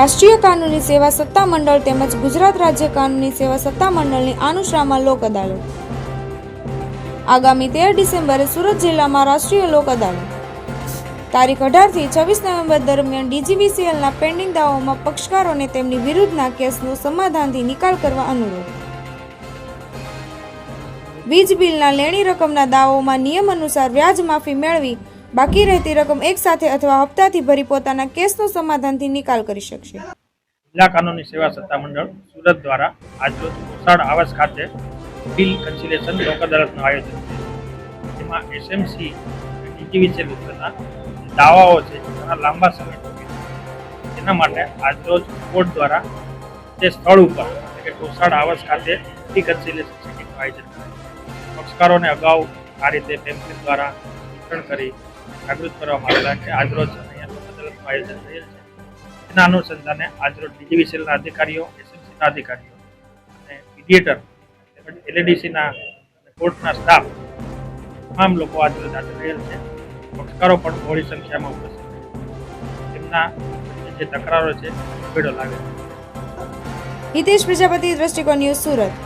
રાષ્ટ્રીય કાનૂની સેવા સત્તા મંડળ તેમજ ગુજરાત રાજ્ય કાનૂની સેવા સત્તા મંડળની આનુશ્રામાં લોક અદાલત. આગામી તેર ડિસેમ્બરે સુરત જિલ્લામાં રાષ્ટ્રીય લોક અદાલત. તારીખ અઢારથી છવ્વીસ નવેમ્બર દરમિયાન ડીજીવીસીએલના પેન્ડિંગ દાવોમાં પક્ષકારોને તેમની વિરુદ્ધના કેસનો સમાધાનથી નિકાલ કરવા અનુરોધ. વીજ બિલના લેણી રકમના દાવોમાં નિયમ અનુસાર વ્યાજ માફી મેળવી બાકી રહેતી રકમ એકસાથે અથવા હપ્તાથી ભરી પોતાના કેસનો સમાધાનથી નિકાલ કરી શકશે. જિલ્લા કાનૂની સેવા સત્તામંડળ સુરત દ્વારા આજરોજ કોસાડ આવાસ ખાતે બિલ કન્સિલેશન લોક અદાલતનું આયોજન છે જેમાં એસએમસી ડીજીવીસીએલ વિસ્તારના દાવાઓ છે ઘણા લાંબા સમય તેના માટે આજરોજ કોર્ટ દ્વારા તે સ્થળ ઉપર એટલે કે ઢોસાડ આવાસ ખાતે બિલ કન્સિલેશન સિટિંગનું આયોજન કરાયું. પક્ષકારોને અગાઉ આ રીતે પેમ્પલેટ દ્વારા વિતરણ કરી જાગૃત કરવામાં આવેલા છે. આજરોજ અહીંયા આયોજન થયેલ છે. એના અનુસંધાને આજરોજ ડીજીવીસીએલના અધિકારીઓ, એસએમસીના અધિકારીઓ અને મીડિયેટર તેમજ એલએડીસીના કોર્ટના સ્ટાફ તમામ લોકો આજરોજ હાજર રહેલ છે. પક્ષકારો પણ મોડી સંખ્યામાં ઉપસ્થિત છે. તેમના જે તકરારો છે ભેડો લાગે છે. હિતેશ પ્રજાપતિ, દ્રષ્ટિકોણ ન્યૂઝ સુરત.